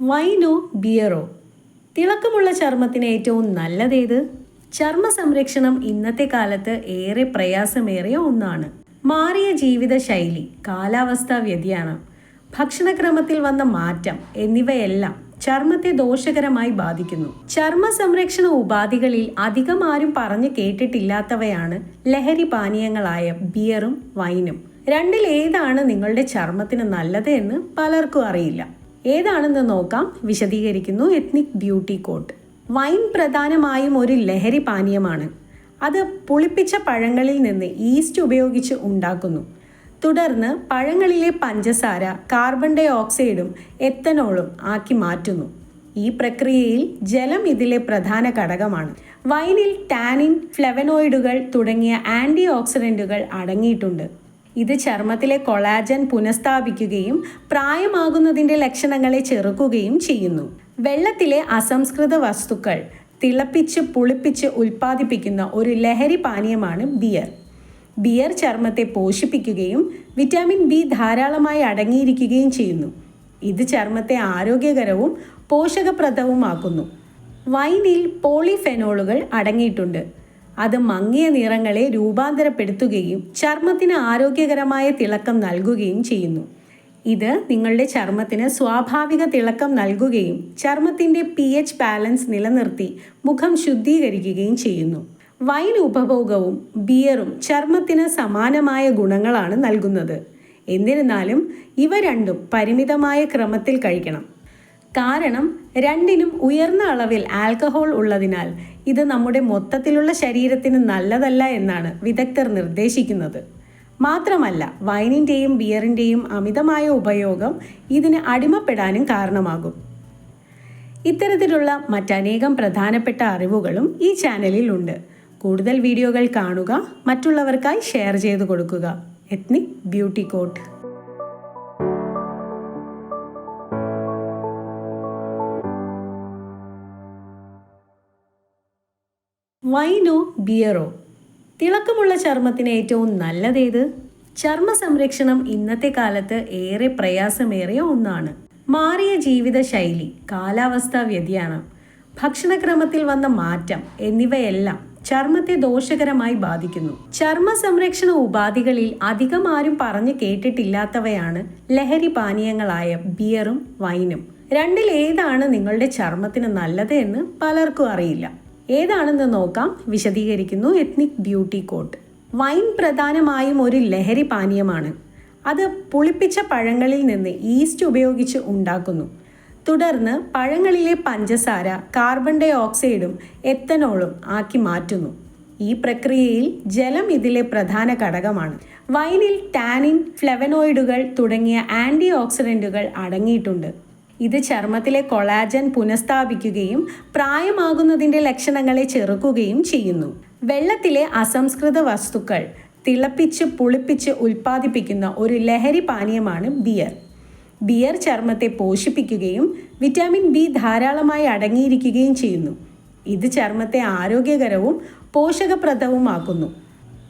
വൈനോ ബിയറോ തിളക്കമുള്ള ചർമ്മത്തിന് ഏറ്റവും നല്ലതേത്? ചർമ്മ സംരക്ഷണം ഇന്നത്തെ കാലത്ത് ഏറെ പ്രയാസമേറിയ ഒന്നാണ്. മാറിയ ജീവിതശൈലി കാലാവസ്ഥാ വ്യതിയാനം ഭക്ഷണക്രമത്തിൽ വന്ന മാറ്റം എന്നിവയെല്ലാം ചർമ്മത്തെ ദോഷകരമായി ബാധിക്കുന്നു. ചർമ്മ സംരക്ഷണ ഉപാധികളിൽ അധികം ആരും പറഞ്ഞു കേട്ടിട്ടില്ലാത്തവയാണ് ലഹരി പാനീയങ്ങളായ ബിയറും വൈനും. രണ്ടിൽ ഏതാണ് നിങ്ങളുടെ ചർമ്മത്തിന് നല്ലത് എന്ന് പലർക്കും അറിയില്ല. ഏതാണെന്ന് നോക്കാം. വിശദീകരിക്കുന്നു. എത്നിക് ബ്യൂട്ടി കോട്ട് വൈൻ പ്രധാനമായും ഒരു ലഹരി പാനീയമാണ്. അത് പുളിപ്പിച്ച പഴങ്ങളിൽ നിന്ന് ഈസ്റ്റ് ഉപയോഗിച്ച് ഉണ്ടാക്കുന്നു. തുടർന്ന് പഴങ്ങളിലെ പഞ്ചസാര കാർബൺ ഡൈ ഓക്സൈഡും എത്തനോളും ആക്കി മാറ്റുന്നു. ഈ പ്രക്രിയയിൽ ജലം ഇതിലെ പ്രധാന ഘടകമാണ്. വൈനിൽ ടാനിൻ ഫ്ലെവനോയിഡുകൾ തുടങ്ങിയ ആന്റി ഓക്സിഡന്റുകൾ അടങ്ങിയിട്ടുണ്ട്. ഇത് ചർമ്മത്തിലെ കൊളാജൻ പുനഃസ്ഥാപിക്കുകയും പ്രായമാകുന്നതിന്റെ ലക്ഷണങ്ങളെ ചെറുക്കുകയും ചെയ്യുന്നു. വെള്ളത്തിലെ അസംസ്കൃത വസ്തുക്കൾ തിളപ്പിച്ച് പുളിപ്പിച്ച് ഉൽപ്പാദിപ്പിക്കുന്ന ഒരു ലഹരി പാനീയമാണ് ബിയർ. ബിയർ ചർമ്മത്തെ പോഷിപ്പിക്കുകയും വിറ്റാമിൻ ബി ധാരാളമായി അടങ്ങിയിരിക്കുകയും ചെയ്യുന്നു. ഇത് ചർമ്മത്തെ ആരോഗ്യകരവും പോഷകപ്രദവുമാക്കുന്നു. വൈനിൽ പോളിഫെനോളുകൾ അടങ്ങിയിട്ടുണ്ട്. അത് മങ്ങിയ നിറങ്ങളെ രൂപാന്തരപ്പെടുത്തുകയും ചർമ്മത്തിന് ആരോഗ്യകരമായ തിളക്കം നൽകുകയും ചെയ്യുന്നു. ഇത് നിങ്ങളുടെ ചർമ്മത്തിന് സ്വാഭാവിക തിളക്കം നൽകുകയും ചർമ്മത്തിന്റെ പി എച്ച് ബാലൻസ് നിലനിർത്തി മുഖം ശുദ്ധീകരിക്കുകയും ചെയ്യുന്നു. വൈൻ ഉപഭോഗവും ബിയറും ചർമ്മത്തിന് സമാനമായ ഗുണങ്ങളാണ് നൽകുന്നത്. എന്നിരുന്നാലും ഇവ രണ്ടും പരിമിതമായ ക്രമത്തിൽ കഴിക്കണം. കാരണം രണ്ടിനും ഉയർന്ന അളവിൽ ആൽക്കഹോൾ ഉള്ളതിനാൽ ഇത് നമ്മുടെ മൊത്തത്തിലുള്ള ശരീരത്തിന് നല്ലതല്ല എന്നാണ് വിദഗ്ധർ നിർദ്ദേശിക്കുന്നത്. മാത്രമല്ല വൈനിന്റെയും ബിയറിന്റെയും അമിതമായ ഉപയോഗം ഇതിന് അടിമപ്പെടാനും കാരണമാകും. ഇത്തരത്തിലുള്ള മറ്റനേകം പ്രധാനപ്പെട്ട അറിവുകളും ഈ ചാനലിൽ ഉണ്ട്. കൂടുതൽ വീഡിയോകൾ കാണുക മറ്റുള്ളവർക്കായി ഷെയർ ചെയ്തു കൊടുക്കുക. Ethnic beauty coat. വൈനോ ബിയറോ? തിളക്കമുള്ള ചർമ്മത്തിന് ഏറ്റവും നല്ലതേത്? ചർമ്മ സംരക്ഷണം ഇന്നത്തെ കാലത്ത് ഏറെ പ്രയാസമേറിയ ഒന്നാണ്. മാറിയ ജീവിതശൈലി കാലാവസ്ഥാ വ്യതിയാനം ഭക്ഷണക്രമത്തിൽ വന്ന മാറ്റം എന്നിവയെല്ലാം ചർമ്മത്തെ ദോഷകരമായി ബാധിക്കുന്നു. ചർമ്മ സംരക്ഷണ ഉപാധികളിൽ അധികം ആരും പറഞ്ഞു കേട്ടിട്ടില്ലാത്തവയാണ് ലഹരി പാനീയങ്ങളായ ബിയറും വൈനും. രണ്ടിൽ ഏതാണ് നിങ്ങളുടെ ചർമ്മത്തിന് നല്ലത് എന്ന് പലർക്കും അറിയില്ല. ഏതാണെന്ന് നോക്കാം. വിശദീകരിക്കുന്നു. എത്നിക് ബ്യൂട്ടി കോട്ട് വൈൻ പ്രധാനമായും ഒരു ലഹരി പാനീയമാണ്. അത് പുളിപ്പിച്ച പഴങ്ങളിൽ നിന്ന് ഈസ്റ്റ് ഉപയോഗിച്ച് ഉണ്ടാക്കുന്നു. തുടർന്ന് പഴങ്ങളിലെ പഞ്ചസാര കാർബൺ ഡൈ ഓക്സൈഡും എത്തനോളും ആക്കി മാറ്റുന്നു. ഈ പ്രക്രിയയിൽ ജലം ഇതിലെ പ്രധാന ഘടകമാണ്. വൈനിൽ ടാനിൻ ഫ്ലെവനോയിഡുകൾ തുടങ്ങിയ ആന്റി ഓക്സിഡന്റുകൾ അടങ്ങിയിട്ടുണ്ട്. ഇത് ചർമ്മത്തിലെ കൊളാജൻ പുനഃസ്ഥാപിക്കുകയും പ്രായമാകുന്നതിന്റെ ലക്ഷണങ്ങളെ ചെറുക്കുകയും ചെയ്യുന്നു. വെള്ളത്തിലെ അസംസ്കൃത വസ്തുക്കൾ തിളപ്പിച്ച് പുളിപ്പിച്ച് ഉൽപ്പാദിപ്പിക്കുന്ന ഒരു ലഹരി പാനീയമാണ് ബിയർ. ബിയർ ചർമ്മത്തെ പോഷിപ്പിക്കുകയും വിറ്റാമിൻ ബി ധാരാളമായി അടങ്ങിയിരിക്കുകയും ചെയ്യുന്നു. ഇത് ചർമ്മത്തെ ആരോഗ്യകരവും പോഷകപ്രദവുമാക്കുന്നു.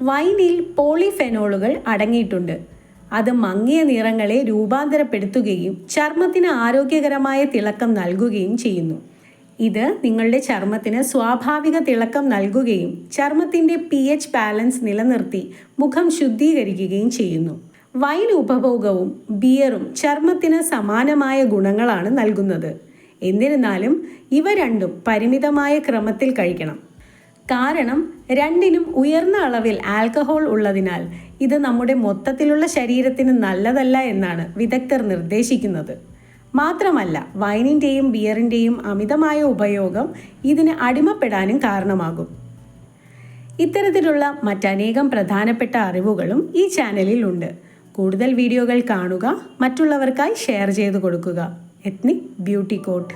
വൈനിൽ പോളിഫെനോളുകൾ അടങ്ങിയിട്ടുണ്ട്. അത് മങ്ങിയ നിറങ്ങളെ രൂപാന്തരപ്പെടുത്തുകയും ചർമ്മത്തിന് ആരോഗ്യകരമായ തിളക്കം നൽകുകയും ചെയ്യുന്നു. ഇത് നിങ്ങളുടെ ചർമ്മത്തിന് സ്വാഭാവിക തിളക്കം നൽകുകയും ചർമ്മത്തിന്റെ പി എച്ച് ബാലൻസ് നിലനിർത്തി മുഖം ശുദ്ധീകരിക്കുകയും ചെയ്യുന്നു. വൈൻ ഉപഭോഗവും ബിയറും ചർമ്മത്തിന് സമാനമായ ഗുണങ്ങളാണ് നൽകുന്നത്. എന്നിരുന്നാലും ഇവ രണ്ടും പരിമിതമായ ക്രമത്തിൽ കഴിക്കണം. കാരണം രണ്ടിനും ഉയർന്ന അളവിൽ ആൽക്കഹോൾ ഉള്ളതിനാൽ ഇത് നമ്മുടെ മൊത്തത്തിലുള്ള ശരീരത്തിന് നല്ലതല്ല എന്നാണ് വിദഗ്ധർ നിർദ്ദേശിക്കുന്നത്. മാത്രമല്ല വൈനിന്റെയും ബിയറിന്റെയും അമിതമായ ഉപയോഗം ഇതിന് അടിമപ്പെടാനും കാരണമാകും. ഇത്തരത്തിലുള്ള മറ്റനേകം പ്രധാനപ്പെട്ട അറിവുകളും ഈ ചാനലിൽ ഉണ്ട്. കൂടുതൽ വീഡിയോകൾ കാണുക മറ്റുള്ളവർക്കായി ഷെയർ ചെയ്തു കൊടുക്കുക. Ethnic beauty coat.